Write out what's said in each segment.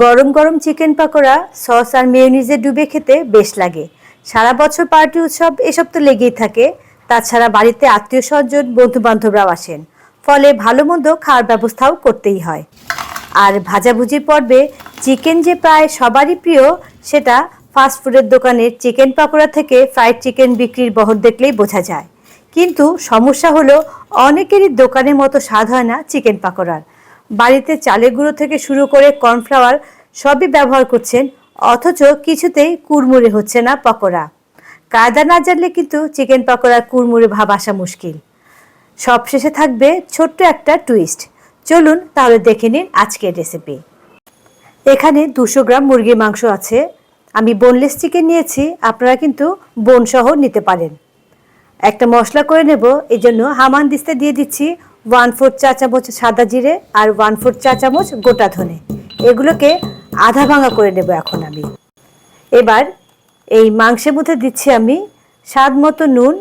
গরম গরম chicken pakora, sauce আর মেয়োনিজে ডুবে খেতে বেশ লাগে। সারা বছর পার্টি উৎসব এসব তো লেগেই থাকে। তাছাড়া বাড়িতে আত্মীয় স্বজন বন্ধু বান্ধবরাও আসেন। ফলে ভালো মন্দ খাওয়ার ব্যবস্থাও করতেই হয়। আর ভাজাভুজির পর্বে চিকেন যে প্রায় সবারই প্রিয়, সেটা ফাস্টফুডের দোকানের চিকেন পাকোড়া থেকে ফ্রাইড চিকেন বিক্রির বহর দেখলেই বোঝা যায়। কিন্তু সমস্যা হলো, অনেকেরই দোকানের মতো স্বাদ হয় না চিকেন পাকোড়ার। বাড়িতে চালের গুঁড়ো থেকে শুরু করে কর্নফ্লাওয়ার সবই ব্যবহার করছেন, অথচ কিছুতেই কুড়মুড়ে হচ্ছে না পকোড়া। কায়দা না জানলে কিন্তু চিকেন পকোড়ার কুড়মুড়ে ভাব আসা মুশকিল। সবশেষে থাকবে ছোট্ট একটা টুইস্ট। চলুন তাহলে দেখে নিন আজকের রেসিপি এখানে দুশো গ্রাম মুরগির মাংস আছে। আমি বোনলেস চিকেন নিয়েছি, আপনারা কিন্তু বোন সহ নিতে পারেন। একটা মশলা করে নেব এই জন্য হামান দিস্তে দিয়ে দিচ্ছি ওয়ান ফোর চা চামচ সাদা জিরে আর ওয়ান ফোর চা চামচ গোটা ধনে। এগুলোকে আধা ভাঙা করে নেব এখন আমি। এবার এই মাংসের মধ্যে দিচ্ছি আমি স্বাদ মতো নুন,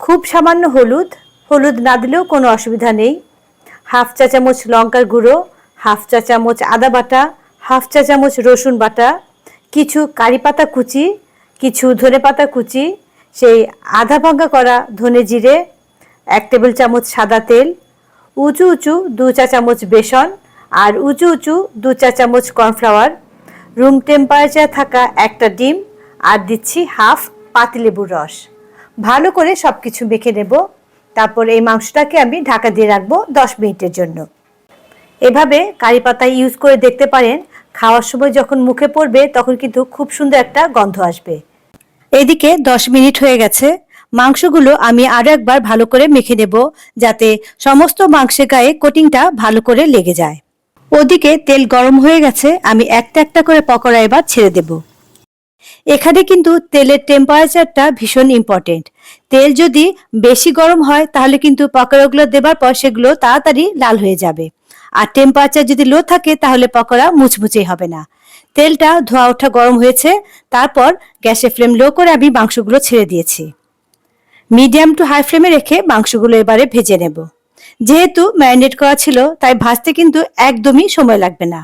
খুব সামান্য হলুদ। হলুদ না দিলেও কোনো অসুবিধা নেই। হাফ চা চামচ লঙ্কার গুঁড়ো, হাফ চা চামচ আদা বাটা, হাফ চা চামচ রসুন বাটা, কিছু কারি পাতা কুচি, কিছু ধনে পাতা কুচি, সেই আধা ভাঙ্গা করা ধনে জিরে এক টেবিল চামচ সাদা তেল, উঁচু উঁচু দু চা চামচ বেসন আর উঁচু উঁচু দু চা চামচ কর্নফ্লাওয়ার। রুম টেম্পারেচার থাকা একটা ডিম আর দিচ্ছি হাফ পাতিলেবুর রস। ভালো করে সব কিছু মেখে নেব। তারপর এই মাংসটাকে আমি ঢাকা দিয়ে রাখব দশ মিনিটের জন্য। এভাবে কারি পাতা ইউজ করে দেখতে পারেন। খাওয়ার সময় যখন মুখে পড়বে তখন কিন্তু খুব সুন্দর একটা গন্ধ আসবে। এদিকে দশ মিনিট হয়ে গেছে। মাংসগুলো আমি আরও একবার ভালো করে মেখে নেব যাতে সমস্ত মাংসের গায়ে কোটিংটা ভালো করে লেগে যায়। ওদিকে তেল গরম হয়ে গেছে, আমি একটা একটা করে পকোড়া এবার ছেড়ে দেব। এখানে কিন্তু তেলের টেম্পারেচারটা ভীষণ ইম্পর্টেন্ট তেল যদি বেশি গরম হয়, তাহলে কিন্তু পকোড়াগুলো দেবার পর সেগুলো তাড়াতাড়ি লাল হয়ে যাবে। আর টেম্পারেচার যদি লো থাকে, তাহলে পকোড়া মুচমুচেই হবে না। তেলটা ধোয়া ওঠা গরম হয়েছে, তারপর গ্যাসের ফ্লেম লো করে আমি মাংসগুলো ছেড়ে দিয়েছি। মিডিয়াম টু হাই ফ্লেমে রেখে মাংসগুলো এবারে ভেজে নেব। যেহেতু ম্যারিনেট করা ছিল, তাই ভাজতে কিন্তু একদমই সময় লাগবে না।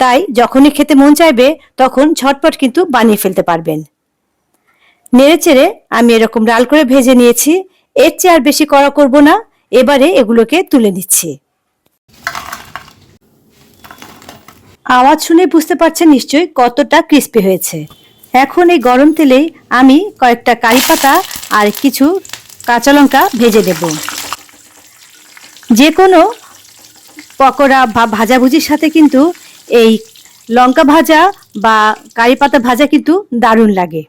তাই যখনই খেতে মন চাইবে, তখন ঝটপট কিন্তু বানিয়ে ফেলতে পারবেন। নেড়ে চেড়ে আমি এরকম লাল করে ভেজে নিয়েছি। এর চেয়ে আর বেশি করা করব না। এবারে এগুলোকে তুলে নিচ্ছি। আওয়াজ শুনে বুঝতে পারছেন নিশ্চয়ই কতটা ক্রিস্পি হয়েছে। এখন এই গরম তেলেই আমি কয়েকটা কারি পাতা আর কিছু কাঁচা লঙ্কা ভেজে দেব। যে কোনো পকোড়া বা ভাজাভুজির সাথে কিন্তু এই লঙ্কা ভাজা বা কারি পাতা ভাজা কিন্তু দারুণ লাগে।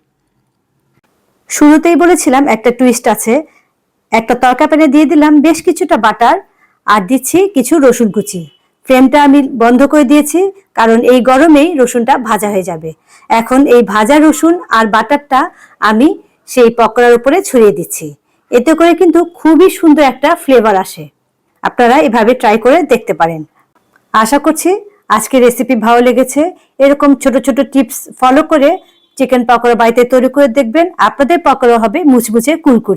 শুরুতেই বলেছিলাম একটা টুইস্ট আছে। একটা তরকা প্যানে দিয়ে দিলাম বেশ কিছুটা বাটার আর দিচ্ছি কিছু রসুন কুচি। ফ্লেমটা আমি বন্ধ করে দিয়েছি কারণ এই গরমেই রসুনটা ভাজা হয়ে যাবে। এখন এই ভাজা রসুন আর বাটারটা আমি সেই পকোড়ার উপরে ছড়িয়ে দিচ্ছি। এতে করে কিন্তু খুবই সুন্দর একটা ফ্লেভার আসে। আপনারা এভাবে ট্রাই করে দেখতে পারেন। আশা করছি আজকের রেসিপি ভালো লেগেছে। এরকম ছোট ছোট টিপস ফলো করে চিকেন পকোড়া বাড়িতে তৈরি করে দেখবেন। আপনাদের পকোড়া হবে মুচমুচে কুরকুরে।